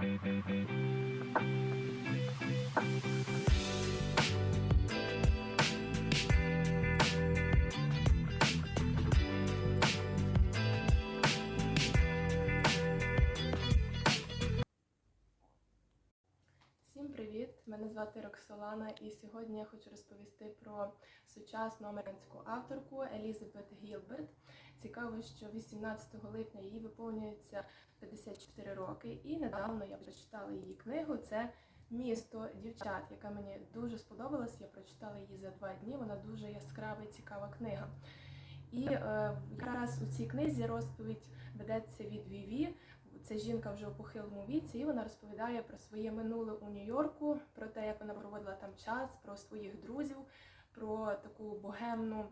Thank you. Мене звати Роксолана, і сьогодні я хочу розповісти про сучасну американську авторку Елізабет Гілберт. Цікаво, що 18 липня їй виповнюється 54 роки, і недавно я прочитала її книгу. Це Місто дівчат, яка мені дуже сподобалась. Я прочитала її за два дні. Вона дуже яскрава і цікава книга. І е, якраз у цій книзі розповідь ведеться від Віві. Це жінка вже у похилому віці, і вона розповідає про своє минуле у Нью-Йорку, про те, як вона проводила там час, про своїх друзів, про таку богемну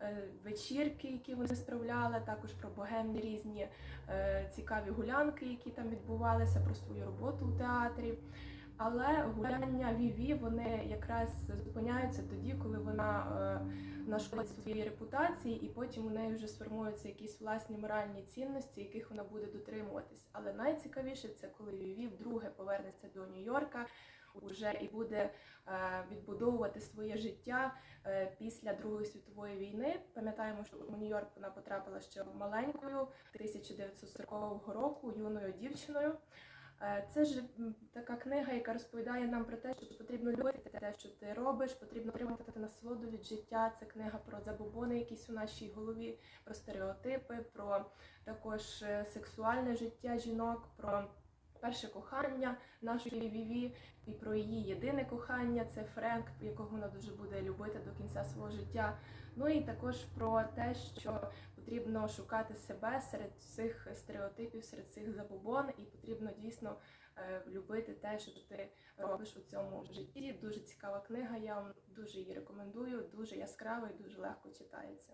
е, вечірки, які вони справляли, також про богемні різні е, цікаві гулянки, які там відбувалися, про свою роботу у театрі. Але гуляння Віві вони якраз зупиняються тоді, коли вона е, нашкодить своїй репутації, і потім у неї вже сформуються якісь власні моральні цінності, яких вона буде дотримуватись. Але найцікавіше це коли Віві вдруге повернеться до Нью-Йорка. Уже і буде е, відбудовувати своє життя е, після Другої світової війни. Пам'ятаємо, що у Нью-Йорк вона потрапила ще маленькою 1940 року юною дівчиною. Е, Це ж така книга, яка розповідає нам про те, що потрібно любити те, що ти робиш, потрібно отримати насолоду від життя. Це книга про забобони, якісь у нашій голові, про стереотипи, про також е, сексуальне життя жінок. про Перше кохання нашої Віві і про її єдине кохання це Френк, якого вона дуже буде любити до кінця свого життя. Ну і також про те, що потрібно шукати себе серед цих стереотипів, серед цих забобон, і потрібно дійсно е, любити те, що ти робиш у цьому житті. Дуже цікава книга. Я вам дуже її рекомендую. Дуже яскрава і дуже легко читається.